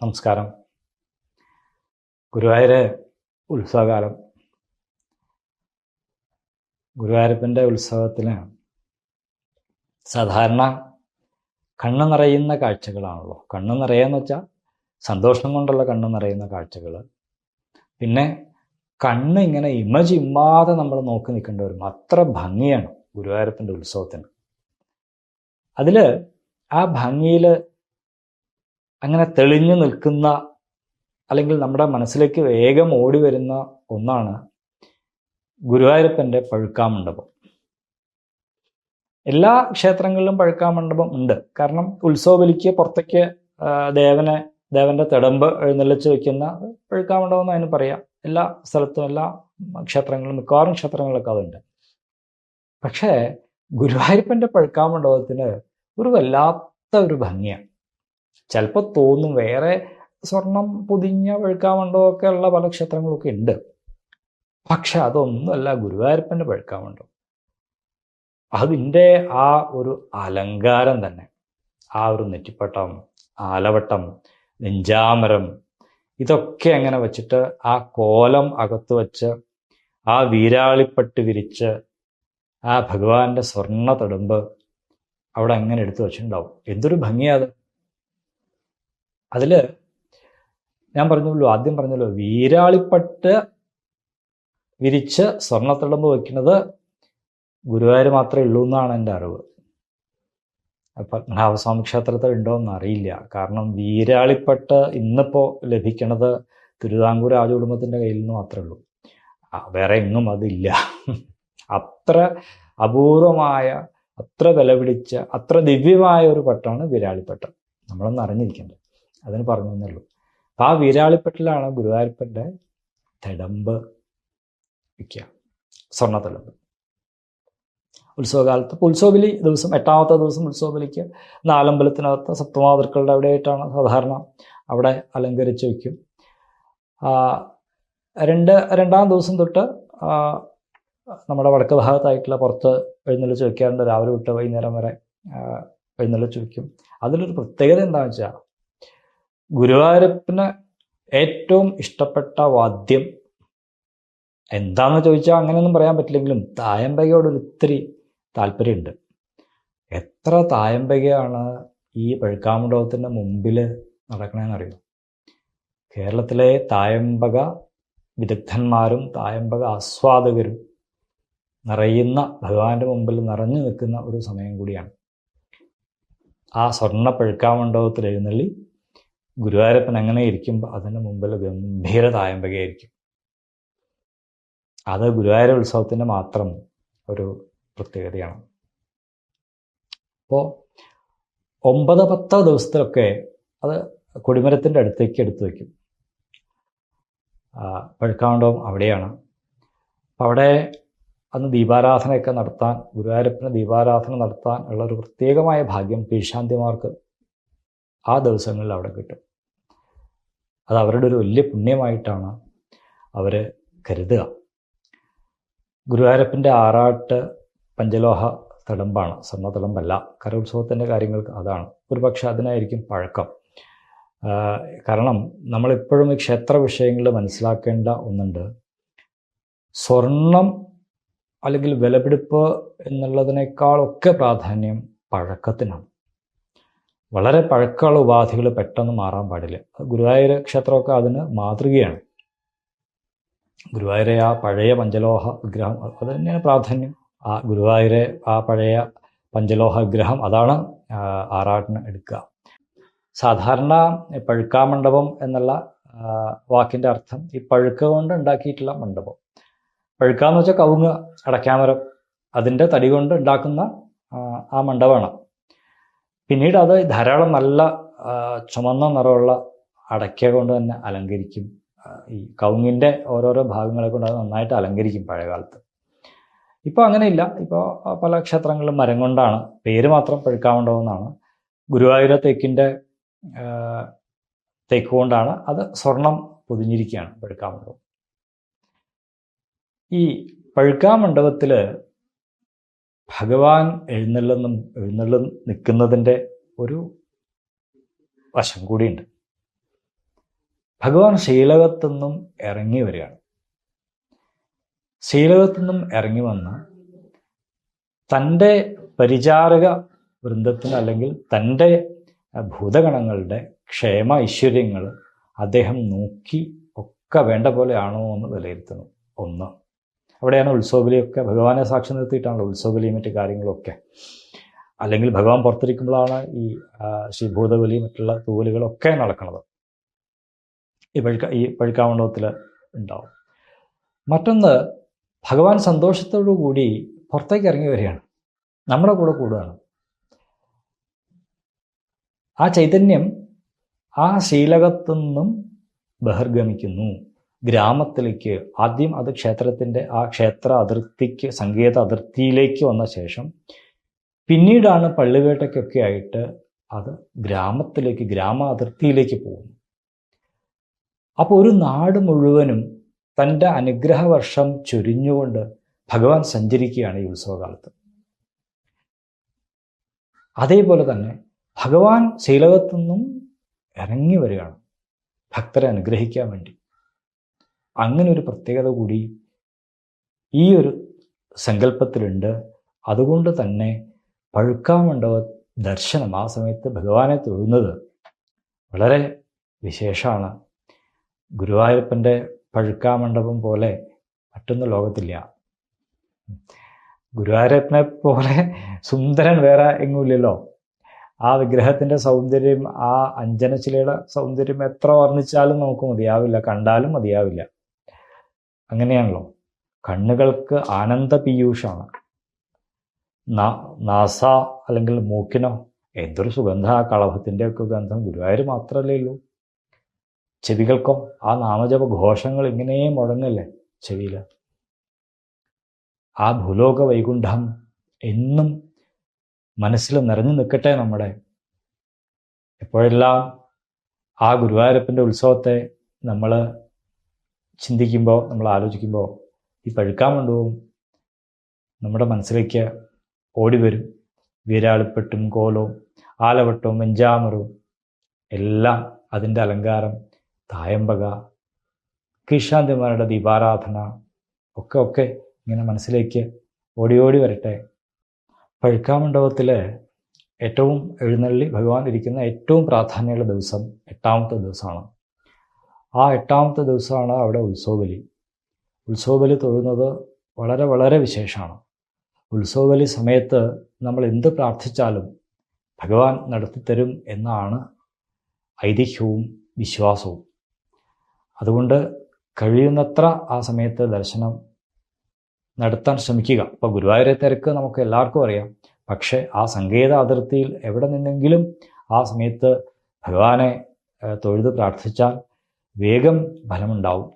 നമസ്കാരം. ഗുരുവായൂര് ഉത്സവകാലം. ഗുരുവായൂരപ്പന്റെ ഉത്സവത്തിന് സാധാരണ കണ്ണ് നിറയുന്ന കാഴ്ചകളാണല്ലോ. കണ്ണ് നിറയെന്ന് വെച്ചാൽ സന്തോഷം കൊണ്ടുള്ള കണ്ണ് നിറയുന്ന കാഴ്ചകൾ പിന്നെ കണ്ണ് ഇങ്ങനെ ഇമജ് ഇമ്മാതെ നമ്മൾ നോക്കി നിൽക്കേണ്ടി വരും അത്ര ഭംഗിയാണ് ഗുരുവായൂരപ്പന്റെ ഉത്സവത്തിന്. അതിൽ ആ ഭംഗിയിൽ അങ്ങനെ തെളിഞ്ഞു നിൽക്കുന്ന അല്ലെങ്കിൽ നമ്മുടെ മനസ്സിലേക്ക് വേഗം ഓടി വരുന്ന ഒന്നാണ് ഗുരുവായൂരപ്പന്റെ പഴുക്കാമണ്ഡപം. എല്ലാ ക്ഷേത്രങ്ങളിലും പഴുക്കാമണ്ഡപം ഉണ്ട്. കാരണം ഉത്സവബലിക്ക് പുറത്തേക്ക് ദേവനെ ദേവന്റെ തിടമ്പ് എഴുന്നള്ളിച്ച് വെക്കുന്ന പഴുക്കാമണ്ഡപം എന്ന് അതിന് പറയാം. എല്ലാ സ്ഥലത്തും എല്ലാ ക്ഷേത്രങ്ങളിലും മിക്കവാറും ക്ഷേത്രങ്ങളിലൊക്കെ അതുണ്ട്. പക്ഷേ ഗുരുവായൂരപ്പന്റെ പഴുക്കാമണ്ഡപത്തിന് ഒരു വല്ലാത്ത ഒരു ഭംഗിയാണ്. ചിലപ്പോൾ തോന്നും വേറെ സ്വർണം പൊതിഞ്ഞ പഴുക്കാമണ്ഡപമൊക്കെ ഉള്ള പല ക്ഷേത്രങ്ങളൊക്കെ ഉണ്ട്. പക്ഷെ അതൊന്നുമല്ല ഗുരുവായൂരപ്പന്റെ പഴുക്കാമണ്ഡപം അതിന്റെ ആ ഒരു അലങ്കാരം തന്നെ ആ ഒരു നെറ്റിപ്പട്ടം ആലവട്ടം നെഞ്ചാമരം ഇതൊക്കെ അങ്ങനെ വെച്ചിട്ട് ആ കോലം അകത്ത് വെച്ച് ആ വീരാളിപ്പട്ട് വിരിച്ച് ആ ഭഗവാന്റെ സ്വർണ തടുമ്പ് അവിടെ അങ്ങനെ എടുത്തു വെച്ചിട്ടുണ്ടാവും. എന്തൊരു ഭംഗിയാ അത് അതിൽ ഞാൻ പറഞ്ഞല്ലോ ആദ്യം പറഞ്ഞല്ലോ വീരാളിപ്പട്ട് വിരിച്ച് സ്വർണത്തിളമ്പ് വെക്കുന്നത് ഗുരുവായൂർ മാത്രമേ ഉള്ളൂ എന്നാണ് എന്റെ അറിവ്. പത്മനാഭസ്വാമി ക്ഷേത്രത്തിൽ ഉണ്ടോ എന്ന് അറിയില്ല. കാരണം വീരാളിപ്പട്ട് ഇന്നിപ്പോൾ ലഭിക്കണത് തിരുവിതാംകൂർ രാജകുടുംബത്തിന്റെ കയ്യിൽ നിന്ന് മാത്രമേ ഉള്ളൂ. വേറെ എങ്ങും അതില്ല. അത്ര അപൂർവമായ അത്ര വില പിടിച്ച അത്ര ദിവ്യമായ ഒരു പട്ടാണ് വീരാളിപ്പട്ട്. നമ്മളൊന്ന് അറിഞ്ഞിരിക്കേണ്ടത് അതിന് പറഞ്ഞു എന്നുള്ളൂ ആ വീരാളിപ്പെട്ടിലാണ് ഗുരുവായൂരപ്പന്റെ തടമ്പ് വിൽക്കുക സ്വർണ തടമ്പ് ഉത്സവകാലത്ത് ഉത്സവബലി ദിവസം എട്ടാമത്തെ ദിവസം ഉത്സവബലിക്ക് നാലമ്പലത്തിനകത്ത് സപ്തമാതൃക്കളുടെ അവിടെയായിട്ടാണ് സാധാരണ അവിടെ അലങ്കരിച്ച് വയ്ക്കും രണ്ട് രണ്ടാം ദിവസം തൊട്ട് നമ്മുടെ വടക്ക് ഭാഗത്തായിട്ടുള്ള പുറത്ത് എഴുന്നള്ളിച്ച് വയ്ക്കാറുണ്ട് രാവിലെ തൊട്ട് വൈകുന്നേരം വരെ എഴുന്നള്ളിച്ച് വയ്ക്കും അതിലൊരു പ്രത്യേകത എന്താണെന്ന് വെച്ചാൽ ഗുരുവായൂരപ്പന് ഏറ്റവും ഇഷ്ടപ്പെട്ട വാദ്യം എന്താണെന്ന് ചോദിച്ചാൽ അങ്ങനെയൊന്നും പറയാൻ പറ്റില്ലെങ്കിലും തായമ്പകയോട് ഒത്തിരി താല്പര്യമുണ്ട്. എത്ര തായമ്പകയാണ് ഈ പഴുക്കാമണ്ഡപത്തിന്റെ മുമ്പിൽ നടക്കണമെന്ന് അറിയോ കേരളത്തിലെ തായമ്പക വിദഗ്ധന്മാരും തായമ്പക ആസ്വാദകരും നിറയുന്ന ഭഗവാന്റെ മുമ്പിൽ നിറഞ്ഞു നിൽക്കുന്ന ഒരു സമയം കൂടിയാണ്. ആ സ്വർണ പഴുക്കാമണ്ഡപത്തിൽ എഴുന്നള്ളി ഗുരുവായൂരപ്പൻ അങ്ങനെ ഇരിക്കുമ്പോൾ അതിന്റെ മുമ്പിൽ ഗംഭീര തായമ്പകയായിരിക്കും. അത് ഗുരുവായൂർ ഉത്സവത്തിന്റെ മാത്രം ഒരു പ്രത്യേകതയാണ്. അപ്പോൾ ഒമ്പത് പത്ത് ദിവസത്തിലൊക്കെ അത് കൊടിമരത്തിന്റെ അടുത്തേക്ക് എടുത്തു വയ്ക്കും. പഴുക്കാണ്ടവും അവിടെയാണ്. അപ്പം അവിടെ അന്ന് ദീപാരാധനയൊക്കെ നടത്താൻ ഗുരുവായൂരപ്പന് ദീപാരാധന നടത്താൻ ഉള്ള ഒരു പ്രത്യേകമായ ഭാഗ്യം പീശാന്തിമാർക്ക് ആ ദിവസങ്ങളിൽ അവിടെ കിട്ടും. അത് അവരുടെ ഒരു വലിയ പുണ്യമായിട്ടാണ് അവർ കരുതുക. ഗുരുവായൂരപ്പന്റെ ആറാട്ട് പഞ്ചലോഹ തടമ്പാണ് സ്വർണ തിളമ്പല്ല കരോത്സവത്തിന്റെ കാര്യങ്ങൾക്ക് അതാണ്. ഒരു പക്ഷെ അതിനായിരിക്കും പഴക്കം. കാരണം നമ്മളിപ്പോഴും ഈ ക്ഷേത്ര വിഷയങ്ങളിൽ മനസ്സിലാക്കേണ്ട ഒന്നുണ്ട്. സ്വർണം അല്ലെങ്കിൽ വിലപിടിപ്പ് എന്നുള്ളതിനേക്കാളൊക്കെ പ്രാധാന്യം പഴക്കത്തിനാണ്. വളരെ പഴക്കമുള്ള ഉപാധികൾ പെട്ടെന്ന് മാറാൻ പാടില്ല. ഗുരുവായൂർ ക്ഷേത്രമൊക്കെ അതിന് മാതൃകയാണ്. ഗുരുവായൂരെ ആ പഴയ പഞ്ചലോഹ വിഗ്രഹം അത് തന്നെയാണ് പ്രാധാന്യം. ആ ഗുരുവായൂരെ ആ പഴയ പഞ്ചലോഹ വിഗ്രഹം അതാണ് ആറാട്ടിന് എടുക്കുക സാധാരണ പഴുക്കാ പഴുക്കാമണ്ഡപം എന്നുള്ള വാക്കിന്റെ അർത്ഥം ഈ പഴുക്ക കൊണ്ട് ഉണ്ടാക്കിയിട്ടുള്ള മണ്ഡപം. പഴുക്കാന്ന് വെച്ചാൽ കവുങ്ങ് അടയ്ക്കാമരം. അതിന്റെ തടി കൊണ്ട് ഉണ്ടാക്കുന്ന ആ മണ്ഡപമാണ്. പിന്നീട് അത് ധാരാളം നല്ല ചുമന്ന നിറമുള്ള അടയ്ക്ക കൊണ്ട് തന്നെ അലങ്കരിക്കും. ഈ കവുങ്ങിന്റെ ഓരോരോ ഭാഗങ്ങളെ കൊണ്ട് അത് നന്നായിട്ട് അലങ്കരിക്കും പഴയകാലത്ത്. ഇപ്പോൾ അങ്ങനെയില്ല. ഇപ്പോൾ പല ക്ഷേത്രങ്ങളിലും മരം കൊണ്ടാണ്. പേര് മാത്രം പഴുക്കാവേണ്ടതെന്നാണ് ഗുരുവായൂര തേക്കിന്റെ തേക്ക് കൊണ്ടാണ് അത് സ്വർണം പൊതിഞ്ഞിരിക്കുകയാണ് പഴുക്കാമണ്ഡപം. ഈ പഴുക്കാമണ്ഡപത്തിൽ ഭഗവാൻ എഴുന്നള്ളുന്ന എഴുന്നള്ളു നിൽക്കുന്നതിന്റെ ഒരു വശം കൂടിയുണ്ട്. ഭഗവാൻ ശീലകത്തുനിന്നും ഇറങ്ങി വരികയാണ്. ശീലകത്തുനിന്നും ഇറങ്ങി വന്ന തന്റെ പരിചാരക വൃന്ദത്തിന് അല്ലെങ്കിൽ തന്റെ ഭൂതഗണങ്ങളുടെ ക്ഷേമ ഐശ്വര്യങ്ങൾ അദ്ദേഹം നോക്കി ഒക്കെ വേണ്ട പോലെയാണോ എന്ന് വിലയിരുത്തുന്നു. ഒന്ന്. അവിടെയാണ് ഉത്സവബലിയൊക്കെ ഭഗവാനെ സാക്ഷി നിർത്തിയിട്ടാണല്ലോ ഉത്സവബലിയും മറ്റു കാര്യങ്ങളൊക്കെ. അല്ലെങ്കിൽ ഭഗവാൻ പുറത്തിരിക്കുമ്പോഴാണ് ഈ ശ്രീഭൂതബലി മറ്റുള്ള തൂവലുകളൊക്കെ നടക്കുന്നത്. ഈ പഴുക്ക ഈ പഴുക്കാമണ്ഡപത്തിൽ ഉണ്ടാവും. മറ്റൊന്ന് ഭഗവാൻ സന്തോഷത്തോടു കൂടി പുറത്തേക്ക് ഇറങ്ങി വരികയാണ്. നമ്മുടെ കൂടെ കൂടുകയാണ്. ആ ചൈതന്യം ആ ശീലകത്തു നിന്നും ബഹിർഗമിക്കുന്നു. ഗ്രാമത്തിലേക്ക് ആദ്യം അത് ക്ഷേത്രത്തിന്റെ ആ ക്ഷേത്ര അതിർത്തിക്ക് സങ്കേത അതിർത്തിയിലേക്ക് വന്ന ശേഷം പിന്നീടാണ് പള്ളിവേട്ടയ്ക്കൊക്കെ ആയിട്ട് അത് ഗ്രാമത്തിലേക്ക് ഗ്രാമ അതിർത്തിയിലേക്ക് പോകുന്നു അപ്പോൾ ഒരു നാട് മുഴുവനും തന്റെ അനുഗ്രഹവർഷം ചൊരിഞ്ഞുകൊണ്ട് ഭഗവാൻ സഞ്ചരിക്കുകയാണ് ഈ ഉത്സവകാലത്ത്. അതേപോലെ തന്നെ ഭഗവാൻ ശീലകത്തുനിന്നും ഇറങ്ങി വരികയാണ് ഭക്തരെ അനുഗ്രഹിക്കാൻ വേണ്ടി. അങ്ങനെ ഒരു പ്രത്യേകത കൂടി ഈ ഒരു സങ്കല്പത്തിലുണ്ട്. അതുകൊണ്ട് തന്നെ പഴുക്കാമണ്ഡവ ദർശനം ആ സമയത്ത് ഭഗവാനെ തൊഴുന്നത് വളരെ വിശേഷമാണ്. ഗുരുവായൂരപ്പന്റെ പഴുക്കാമണ്ഡപം പോലെ മറ്റൊന്നും ലോകത്തില്ല. ഗുരുവായൂരപ്പനെ പോലെ സുന്ദരൻ വേറെ എങ്ങുമില്ലല്ലോ ആ വിഗ്രഹത്തിന്റെ സൗന്ദര്യം ആ അഞ്ജനശിലയുടെ സൗന്ദര്യം എത്ര വർണിച്ചാലും നമുക്ക് മതിയാവില്ല. കണ്ടാലും മതിയാവില്ല. അങ്ങനെയാണല്ലോ. കണ്ണുകൾക്ക് ആനന്ദ പീയൂഷാണ് നാസ അല്ലെങ്കിൽ മൂക്കിനോ എന്തൊരു സുഗന്ധ ആ കളഭത്തിന്റെ ഒക്കെ ഗന്ധം. ഗുരുവായൂർ മാത്രമല്ലേ ഉള്ളൂ. ചെവികൾക്കോ ആ നാമജപ ഘോഷങ്ങൾ ഇങ്ങനെ മുടങ്ങല്ലേ ചെവിയിൽ ആ ഭൂലോക വൈകുണ്ഠം എന്നും മനസ്സിൽ നിറഞ്ഞു നിൽക്കട്ടെ നമ്മുടെ. എപ്പോഴെല്ലാം ആ ഗുരുവായൂരപ്പന്റെ ഉത്സവത്തെ നമ്മൾ ചിന്തിക്കുമ്പോൾ നമ്മൾ ആലോചിക്കുമ്പോൾ ഈ പഴുക്കാൻ കൊണ്ടുപോകും നമ്മുടെ മനസ്സിലേക്ക് ഓടി വരും. വീരാളിപ്പെട്ടും കോലവും ആലവട്ടവും വെഞ്ചാമറും എല്ലാം അതിന്റെ അലങ്കാരം തായമ്പക കീശാന്തിമാരുടെ ദീപാരാധന ഒക്കെ ഒക്കെ ഇങ്ങനെ മനസ്സിലേക്ക് ഓടി ഓടി വരട്ടെ. പഴുക്കാമണ്ഡപത്തിൽ ഏറ്റവും എഴുന്നള്ളി ഭഗവാൻ ഇരിക്കുന്ന ഏറ്റവും പ്രാധാന്യമുള്ള ദിവസം എട്ടാമത്തെ ദിവസമാണ്. ആ എട്ടാമത്തെ ദിവസമാണ് അവിടെ ഉത്സവബലി. ഉത്സവബലി തൊഴുന്നത് വളരെ വളരെ വിശേഷമാണ്. ഉത്സവബലി സമയത്ത് നമ്മൾ എന്ത് പ്രാർത്ഥിച്ചാലും ഭഗവാൻ നടത്തിത്തരും എന്നാണ് ഐതിഹ്യവും വിശ്വാസവും. അതുകൊണ്ട് കഴിയുന്നത്ര ആ സമയത്ത് ദർശനം നടത്താൻ ശ്രമിക്കുക. ഇപ്പോൾ ഗുരുവായൂരെ തിരക്ക് നമുക്ക് എല്ലാവർക്കും അറിയാം. പക്ഷേ ആ സങ്കേത അതിർത്തിയിൽ എവിടെ നിന്നെങ്കിലും ആ സമയത്ത് ഭഗവാനെ തൊഴുത് പ്രാർത്ഥിച്ചാൽ വേഗം ഫലമുണ്ടാവും.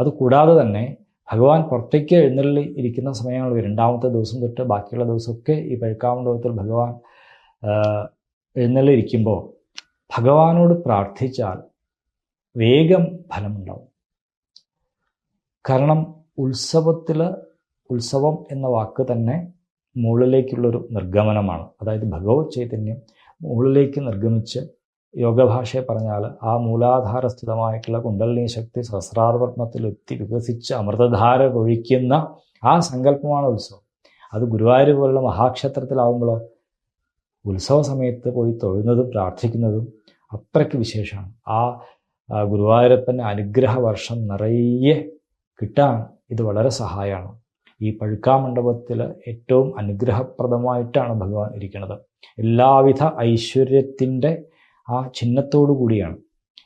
അതുകൂടാതെ തന്നെ ഭഗവാൻ പുറത്തേക്ക് എഴുന്നള്ളി ഇരിക്കുന്ന സമയങ്ങൾ രണ്ടാമത്തെ ദിവസം തൊട്ട് ബാക്കിയുള്ള ദിവസമൊക്കെ ഈ പഴുക്കാമണ്ഡപത്തിൽ ഭഗവാൻ എഴുന്നള്ളി ഇരിക്കുമ്പോൾ ഭഗവാനോട് പ്രാർത്ഥിച്ചാൽ വേഗം ഫലമുണ്ടാവും. കാരണം ഉത്സവത്തിൽ ഉത്സവം എന്ന വാക്ക് തന്നെ മുകളിലേക്കുള്ളൊരു നിർഗമനമാണ്. അതായത് ഭഗവത് ചൈതന്യം മുകളിലേക്ക് നിർഗമിച്ച് യോഗഭാഷയെ പറഞ്ഞാൽ ആ മൂലാധാരസ്ഥിതമായിട്ടുള്ള കുണ്ടലിനി ശക്തി സഹസ്രാർവർണത്തിലെത്തി വികസിച്ച് അമൃതധാര ഒഴിക്കുന്ന ആ സങ്കല്പമാണ് ഉത്സവം. അത് ഗുരുവായൂർ പോലുള്ള മഹാക്ഷേത്രത്തിലാവുമ്പോൾ ഉത്സവ സമയത്ത് പോയി തൊഴുന്നതും പ്രാർത്ഥിക്കുന്നതും അത്രയ്ക്ക് വിശേഷമാണ്. ആ ഗുരുവായൂരപ്പന്റെ അനുഗ്രഹ വർഷം നിറയെ കിട്ടാൻ ഇത് വളരെ സഹായമാണ്. ഈ പഴുക്കാമണ്ഡപത്തിൽ ഏറ്റവും അനുഗ്രഹപ്രദമായിട്ടാണ് ഭഗവാൻ ഇരിക്കുന്നത്. എല്ലാവിധ ഐശ്വര്യത്തിന്റെ ചിഹ്നത്തോടു കൂടിയാണ്.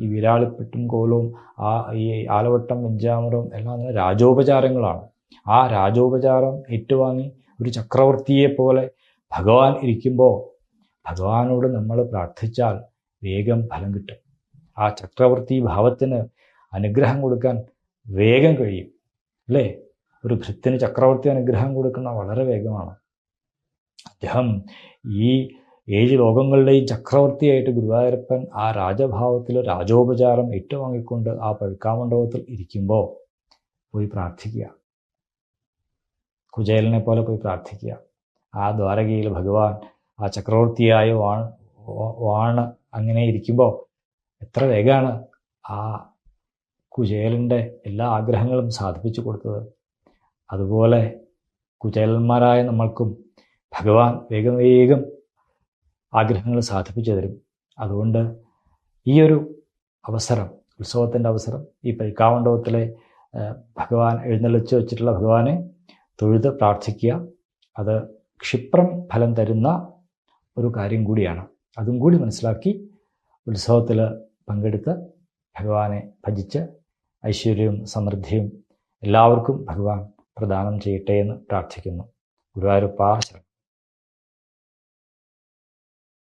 ഈ വിരാളിപ്പെട്ടും കോലവും ആ ഈ ആലവട്ടം വെഞ്ചാമരവും എല്ലാം രാജോപചാരങ്ങളാണ്. ആ രാജോപചാരം ഏറ്റുവാങ്ങി ഒരു ചക്രവർത്തിയെ പോലെ ഭഗവാൻ ഇരിക്കുമ്പോൾ ഭഗവാനോട് നമ്മൾ പ്രാർത്ഥിച്ചാൽ വേഗം ഫലം കിട്ടും. ആ ചക്രവർത്തി ഭാവത്തിന് അനുഗ്രഹം കൊടുക്കാൻ വേഗം കഴിയും. അല്ലേ? ഒരു ഭൃത്തിന് ചക്രവർത്തി അനുഗ്രഹം കൊടുക്കുന്ന വളരെ വേഗമാണ്. അദ്ദേഹം ഈ ഏഴ് ലോകങ്ങളുടെയും ചക്രവർത്തിയായിട്ട് ഗുരുവായൂരപ്പൻ ആ രാജഭാവത്തിൽ രാജോപചാരം ഏറ്റുവാങ്ങിക്കൊണ്ട് ആ പഴുക്കാമണ്ഡപത്തിൽ ഇരിക്കുമ്പോൾ പോയി പ്രാർത്ഥിക്കുക. കുചേലനെ പോലെ പോയി പ്രാർത്ഥിക്കുക. ആ ദ്വാരകയിൽ ഭഗവാൻ ആ ചക്രവർത്തിയായ വാൺ വാണ് അങ്ങനെ ഇരിക്കുമ്പോൾ എത്ര വേഗമാണ് ആ കുചേലന്റെ എല്ലാ ആഗ്രഹങ്ങളും സാധിപ്പിച്ചു കൊടുത്തത്. അതുപോലെ കുചേലന്മാരായ നമ്മൾക്കും ഭഗവാൻ വേഗം വേഗം ആഗ്രഹങ്ങൾ സാധിപ്പിച്ചു തരും. അതുകൊണ്ട് ഈ ഒരു അവസരം ഉത്സവത്തിന്റെ അവസരം ഈ പൈക്കാമണ്ഡപത്തിലെ ഭഗവാൻ എഴുന്നള്ളിച്ച് വെച്ചിട്ടുള്ള ഭഗവാനെ തൊഴുത് പ്രാർത്ഥിക്കുക. അത് ക്ഷിപ്രം ഫലം തരുന്ന ഒരു കാര്യം കൂടിയാണ്. അതും കൂടി മനസ്സിലാക്കി ഉത്സവത്തിൽ പങ്കെടുത്ത് ഭഗവാനെ ഭജിച്ച് ഐശ്വര്യവും സമൃദ്ധിയും എല്ലാവർക്കും ഭഗവാൻ പ്രദാനം ചെയ്യട്ടെ എന്ന് പ്രാർത്ഥിക്കുന്നു. ഗുരുവായൂരപ്പ